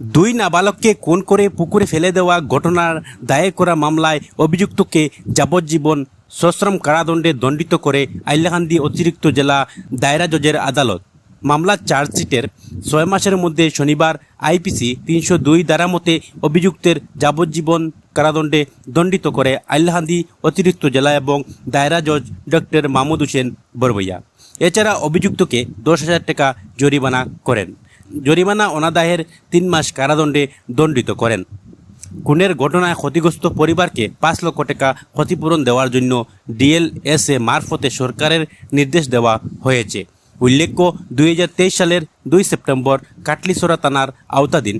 দুই নাবালককে খুন করে পুকুরে ফেলে দেওয়া ঘটনার দায়ের করা মামলায় অভিযুক্তকে যাবজ্জীবন সশ্রম কারাদণ্ডে দণ্ডিত করে আইলাকান্দি অতিরিক্ত জেলা দায়রা জজের আদালত। মামলার চার্জশিটের ছয় মাসের মধ্যে শনিবার আইপিসি তিনশো দুই দ্বারা মতে অভিযুক্তের যাবজ্জীবন কারাদণ্ডে দণ্ডিত করে আইলাহান্দি অতিরিক্ত জেলা এবং দায়রা জজ ডক্টর মাহমুদ হোসেন বরবইয়া। এছাড়া অভিযুক্তকে দশ হাজার টাকা জরিমানা করেন। জরিমানা অনাদায়ের তিন মাস কারাদণ্ডে দণ্ডিত করেন। খুনের ঘটনায় ক্ষতিগ্রস্ত পরিবারকে পাঁচ লক্ষ টাকা ক্ষতিপূরণ দেওয়ার জন্য ডিএলএসএ মারফতে সরকারের নির্দেশ দেওয়া হয়েছে। উল্লেখ্য, দুই হাজার তেইশ সালের দুই সেপ্টেম্বর কাটলিসোরা থানার আওতাধীন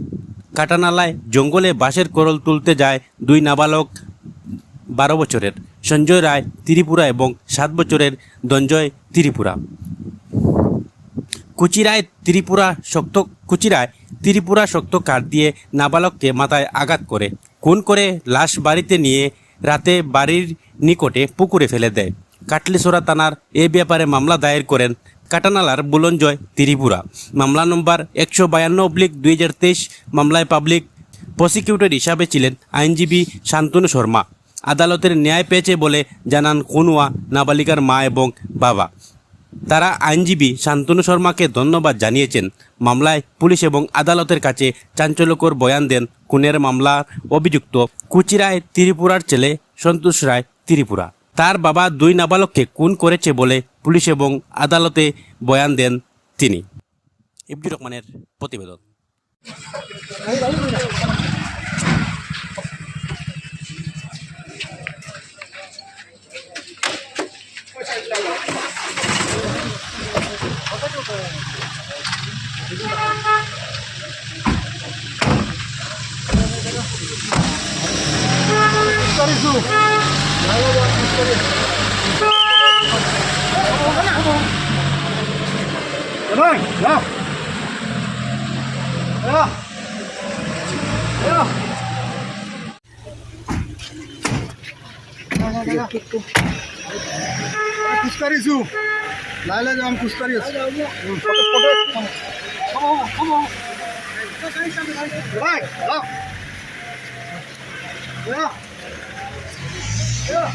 কাটানালায় জঙ্গলে বাঁশের করল তুলতে যায় দুই নাবালক বারো বছরের সঞ্জয় রায় ত্রিপুরা এবং সাত বছরের দঞ্জয় ত্রিপুরা। কুচিরায় ত্রিপুরা শক্ত কুচিরায় ত্রিপুরা শক্ত কাঠ দিয়ে নাবালককে মাথায় আঘাত করে। খুন করে লাশ বাড়িতে নিয়ে রাতে বাড়ির নিকটে পুকুরে ফেলে দেয়। কাটলিসরা থানার এ ব্যাপারে মামলা দায়ের করেন কাটানালার বুলঞ্জয় ত্রিপুরা। মামলা নম্বর একশো বায়ান্ন অব্লিক দুই হাজার তেইশ, মামলায় পাবলিক প্রসিকিউটর হিসাবে ছিলেন আইনজীবী শান্তনু শর্মা। আদালতের ন্যায় পেয়েছে বলে জানান খুনুয়া নাবালিকার মা এবং বাবা। তারা আইনজীবী শান্তনু শর্মাকে ধন্যবাদ জানিয়েছেন। মামলায় পুলিশ এবং আদালতের কাছে চাঞ্চল্যকর বয়ান দেন খুনের মামলার অভিযুক্ত কুচিরায় ত্রিপুরার ছেলে সন্তোষ রায় ত্রিপুরা। তার বাবা দুই নাবালককে খুন করেছে বলে পুলিশ এবং আদালতে বয়ান দেন তিনি। ইবজুর রহমানের প্রতিবেদন। Vem, não. Não. Não. कुस्करी लायला जाऊ कुस्करी Yeah.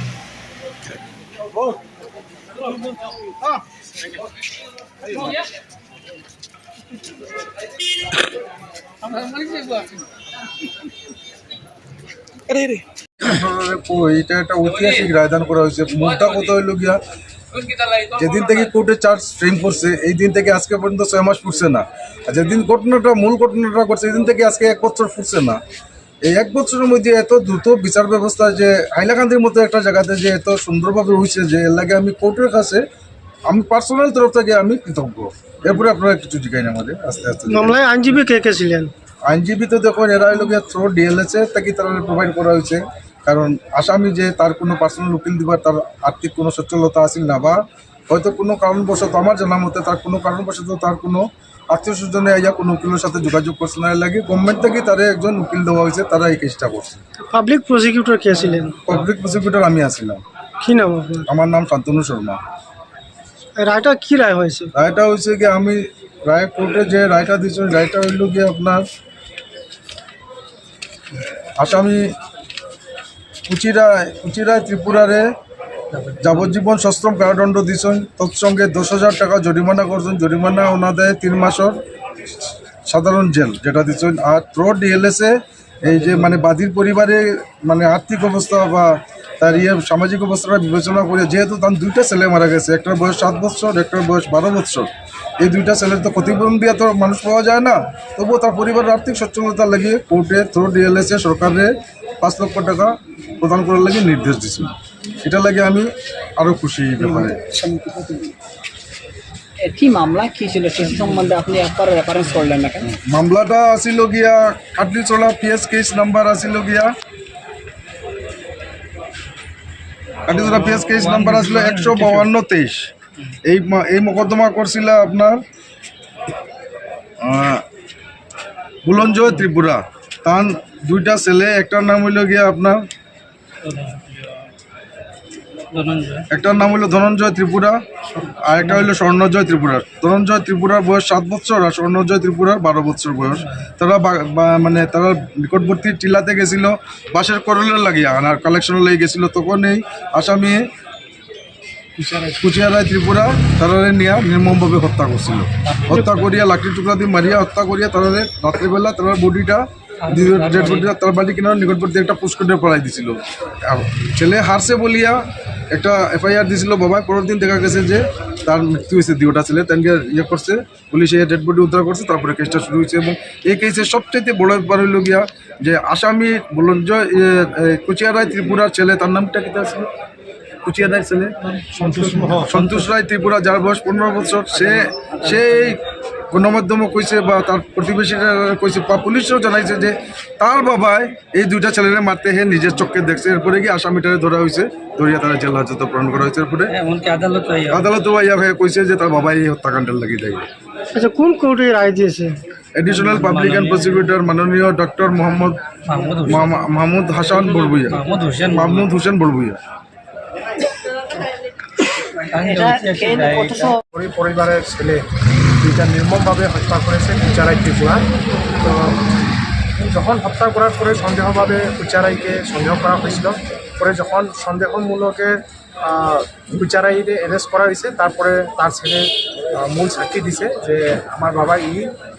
এটা একটা ঐতিহাসিক রায়দান করা হয়েছে। মুদ্রা কত হইল গিয়া? যেদিন থেকে কোর্টে চার্জ ফ্রেম করছে এই দিন থেকে আজকে পর্যন্ত ছয় মাস ফুটছে না। আর যেদিন ঘটনাটা, মূল ঘটনাটা করছে এই দিন থেকে আজকে এক বছর ফুটছে না। এই এক বছরের মধ্যে এত দ্রুত বিচার ব্যবস্থা যে হাইলাকান্দির মতো একটা জায়গাতে যে এত সুন্দরভাবে হয়েছে যে এর লাগে আমি কোর্টের কাছে আমি পার্সোনাল তরফ থেকে আমি কৃতজ্ঞ। এরপরে আপনারা কিছু জিজ্ঞাসা আমাদের আস্তে আস্তে মামলায় আইনজীবী কে কে ছিলেন? আইনজীবী তো দেখুন এরা হলো গিয়ে থ্রো ডিএলএসে তাকে তারা প্রোভাইড করা হয়েছে। কারণ আসামি যে তার কোনো পার্সোনাল উকিল দিবার তার আর্থিক কোনো সচ্ছলতা আসিল না বা হয়তো কোনো কারণবশত আমার জানা মতে তার কোনো কারণবশত তার কোনো আত্মীয় স্বজনে ইয়া কোনো উকিলের সাথে যোগাযোগ করছে না লাগে গভর্নমেন্ট থেকে তারা একজন উকিল দেওয়া হয়েছে তারা এই কেসটা করছে। পাবলিক প্রসিকিউটর কে ছিলেন? পাবলিক প্রসিকিউটর আমি আসছিলাম কি নাম আপনার? আমার নাম শান্তনু শর্মা। রায়টা কি রায় হয়েছে? রায়টা হয়েছে কি আমি রায় কোর্টে যে রায়টা দিয়েছেন রায়টা হইল কি আপনার আসামি কুচিরায় কুচিরায় ত্রিপুরারে যাবজ্জীবন সশ্রম কারাদণ্ড দিয়েছেন তৎসঙ্গে দশ হাজার টাকা জরিমানা করছেন। জরিমানা ওনাদের তিন মাসের সাধারণ জেল যেটা দিচ্ছেন আর থ্রো ডিএলএসে এই যে মানে বাদীর পরিবারে মানে আর্থিক অবস্থা বা তার ইয়ে সামাজিক অবস্থাটা বিবেচনা করে যেহেতু তার দুইটা ছেলে মারা গেছে, একটার বয়স সাত বছর, একটার বয়স বারো বছর। এই দুইটা ছেলের তো ক্ষতিপূরণ দিয়ে তো মানুষ পাওয়া যায় না। তবুও তার পরিবারের আর্থিক সচ্ছলতা লাগিয়ে কোর্টে থ্রো ডিএলএসে সরকারের পাঁচ লক্ষ টাকা প্রদান করার লাগে নির্দেশ দিয়েছিল এটা লাগে আমি আরও খুশি ব্যাপারে। কি মামলা? কি ছিল? সে সম্বন্ধে আপনি একবার রেফারেন্স করলেন না কেন? মামলাটা আসিল গিয়া কাটলিচলা পিএস কেস নাম্বার আসিল গিয়া। কাটলিচলা পিএস কেস নাম্বার আসিল একশো বাউান্ন তেইশ। এই এই মোকদ্দমা করছিল আপনার বুলঞ্জয় ত্রিপুরা। তার দুইটা ছেলে একটার নাম হইল গিয়া আপনার একটার নাম হলো ধনঞ্জয় ত্রিপুরা, আর একটা হলো স্বর্ণজয় ত্রিপুরার ধনঞ্জয় ত্রিপুরার বয়স সাত বছর আর স্বর্ণজয় ত্রিপুরার বারো বছর বয়স। তারা মানে তারা নিকটবর্তী টিলাতে গেছিল বাসের করলের লাগিয়া আর কালেকশন লেগে গেছিল তখন এই আসামি কুচিয়ারায় ত্রিপুরা তারারে নিয়ে নির্মমভাবে হত্যা করছিল। হত্যা করিয়া লাকড়ি টুকরা দিয়ে মারিয়া, হত্যা করিয়া তারারে রাত্রিবেলা তার বডিটা ডেড বডিটা তার বাড়ি কিনার নিকটবর্তী একটা পুষ্করে পড়াই দিছিল। ছেলে হারছে বলিয়া একটা এফআইআর দিছিল বাবাই পরের দিন দেখা গেছে যে তার মৃত্যু হয়েছে দুটা ছেলে তাকে ইয়ে করছে পুলিশে ডেড বডি উদ্ধার করছে তারপরে কেসটা শুরু হয়েছে এবং এই কেসের সবচেয়ে বড় ব্যাপার হইল গিয়া যে আসামি বলুন যে কুচিয়ারায় ত্রিপুরার ছেলে তার নামটা কি ছিল? কুচিয়াদার ছেলে? সন্তোষ রায় ত্রিপুরা যার বয়স পনেরো বছর সে সেই গণমাধ্যমে কইছে বা তার প্রতিবেশীরা কইছে বা পুলিশও জানাইছে যে তার বাবাই এই দুইটা ছেলেরে মারতে হে নিজের চোখে দেখছে। এরপরে কি আসামিটারে ধরা হয়েছে? ধরিয়া তারা জেল হাজতে প্রেরণ করা হয়েছে এরপরে। এমনকি আদালত আদালত ভাইয়া ভাইয়া কইছে যে তার বাবাই এই হত্যাকাণ্ডের লাগিয়ে দেয়। আচ্ছা কোন কোর্টে রায় দিয়েছে? এডিশনাল পাবলিক অ্যান্ড প্রসিকিউটর মাননীয় ডক্টর মোহাম্মদ মাহমা- মাহমুদ হাসান বড়বুইয়া মাহমুদ হোসেন মাহমুদ বড়বুইয়া পরিবারের ছেলে দুইটা নির্মমভাবে হত্যা করেছে কুচারাই ত্রিপুরা। তো যখন হত্যা করার পরে সন্দেহভাবে কুচারাইকে সন্দেহ করা হয়েছিল পরে যখন সন্দেহমূলকে কুচারাইকে অ্যারেস্ট করা হয়েছে তারপরে তার ছেলে মূল সাক্ষী দিছে যে আমার বাবা ই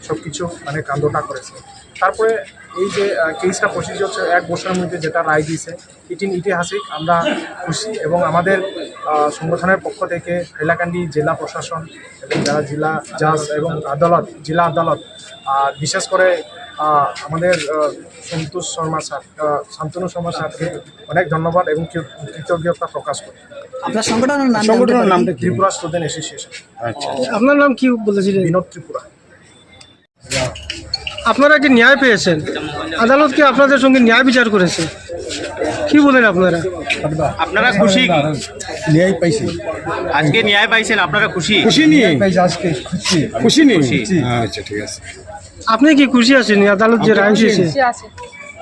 সব কিছু মানে কাণ্ডটা করেছে তারপরে এই যে কেসটা প্রসিডিওর হচ্ছে এক বছরের মধ্যে যেটা রায় দিয়েছে এটি ঐতিহাসিক আমরা খুশি এবং আমাদের সংগঠনের পক্ষ থেকে হাইলাকান্দি জেলা প্রশাসন এবং যারা জেলা জাজ এবং আদালত জেলা আদালত বিশেষ করে আমাদের সন্তোষ শর্মা স্যার শান্তনু শর্মা স্যারকে অনেক ধন্যবাদ এবং কৃতজ্ঞতা প্রকাশ করি। আপনার সংগঠনের নাম সংগঠনের নামটা ত্রিপুরা স্টুডেন্ট অ্যাসোসিয়েশন। আপনার নাম কি বলেছিলেন? বিনোদ ত্রিপুরা। আপনারা কি ন্যায় পেয়েছেন? আদালত কি আপনাদের সঙ্গে ন্যায় বিচার করেছে? কি বলেন আপনারা? আপনারা খুশি? কি? ন্যায় পাইছে। আজকে ন্যায় পাইছেন আপনারা খুশি? খুশি নিয়ে আজকে খুশি। খুশি নিয়ে আচ্ছা ঠিক আছে। আপনি কি খুশি আছেন? আদালত যে রায় দিয়েছে।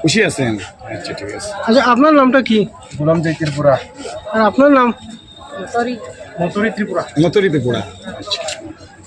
খুশি আছেন? আচ্ছা ঠিক আছে। আচ্ছা আপনার নামটা কি? গোলাম জয় ত্রিপুরা আর আপনার নাম? মতুরি। ত্রিপুরা। মতরিতে পড়া আচ্ছা।